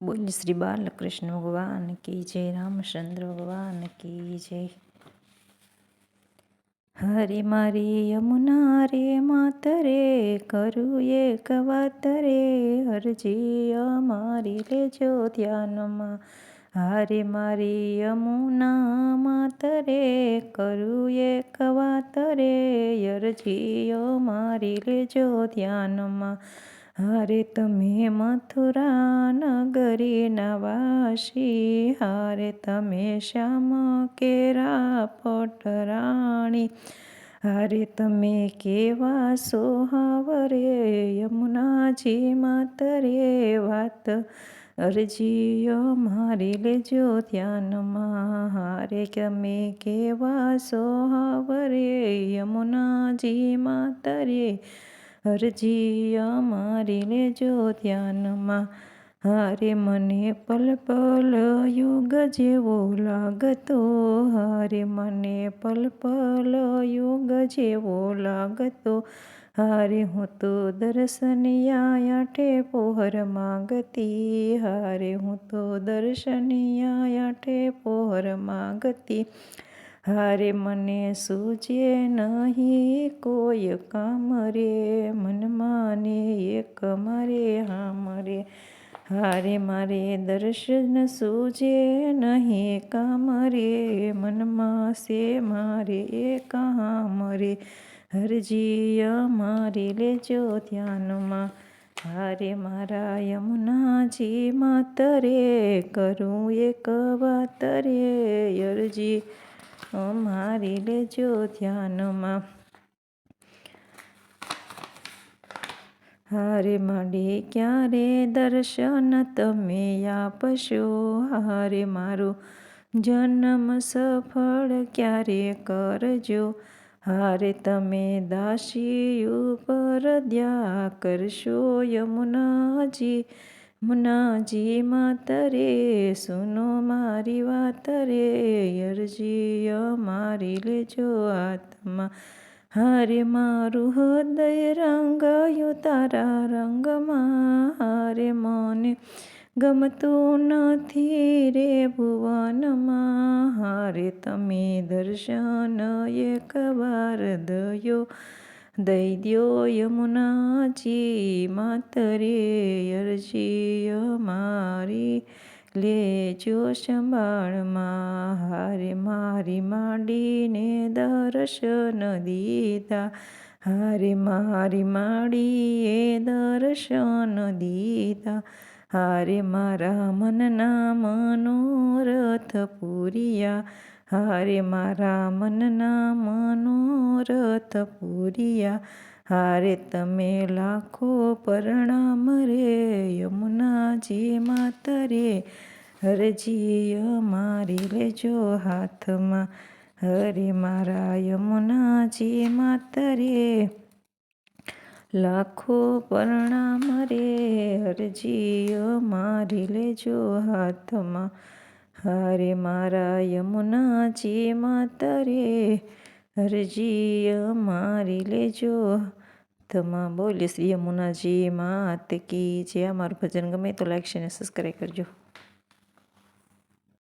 બોલ શ્રી બાલકૃષ્ણ ભગવાન કી જય રામચંદ્ર ભગવાન કી જય હરે મારી યમુના રે માતરે કરું એક વાત રે હરજી અમારી લેજો ધ્યાનમાં હારે મારી યમુના માતરે કરું એક વાત રે હરજી મારી લેજો ધ્યાનમાં હારે તમે મથુરા નગરી નવાસી હારે તમે શ્યામ કેરા પટરાણી, હારે તમે કેવા સોહાવરે, યમુનાજી માતરે વાત અરજીઓ મારી લેજો ધ્યાનમાં, હારે તમે કેવા સોહાવરે, યમુનાજી માતરે અરજી અમારી લેજો ધ્યાનમાં. હારે મને પલ પલ યુગ જેવો લાગતો. હારે મને પલ પલ યુગ જેવો લાગતો. હારે હું તો દર્શનિયા આઠે પોહર માગતી. હારે હું તો દર્શનિયા આઠે પોહર માગતી. હારે મને સૂજે નહીં કોઈ કામ રે મનમાને એક મારે હામ રે હારે મારે દર્શન સૂજે નહીં કામ રે, મનમાં સે મારે એ હામ રે. હરજી અમારી લેજો ધ્યાનમાં. હારે મારા યમુનાજી માતરે, કરું એક વાત રે, અરજી. અમારી લેજો ધ્યાનમાં. હારે માડે ક્યારે દર્શન તમે આપશો? હારે મારો જન્મ સફળ ક્યારે કરજો? હારે તમે દાસી ઉપર દયા કરશો યમુનાજી. મુનાજી માતરે સુનો મારી વાત રે અરજી મારી લેજો આત્મા. હારે મારું હૃદય રંગાયું તારા રંગમાં, હારે મને ગમતું નથી રે ભુવનમાં. હારે તમે દર્શન એકવાર દયો દઈ દ્યો યમુનાજી માતરે અરજી અમારી લેજો સંભાળમાં, હારે મારી માંડીને દર્શન દીધા. હારે મારી માડીએ દર્શન દીધા. હારે મારા મનના મનોરથ પૂરિયા. હારે મારા મનના મનોરથ પૂરિયા. હારે તમે લાખો પરણામ રે યમુનાજી માતરે. હરજી મારી લેજો હાથમાં, હરે મારા યમુનાજી માતરે. લાખો પરણામ રે હરજી મારી લેજો હાથમાં હારે મારા યમુનાજી માતરે હરજી મારી લેજો. તમા બોલી શ્રી યમુનાજી, માત કી જે અમારું ભજન ગમે તો લાઈક શેર સબસ્ક્રાઈબ કરજો.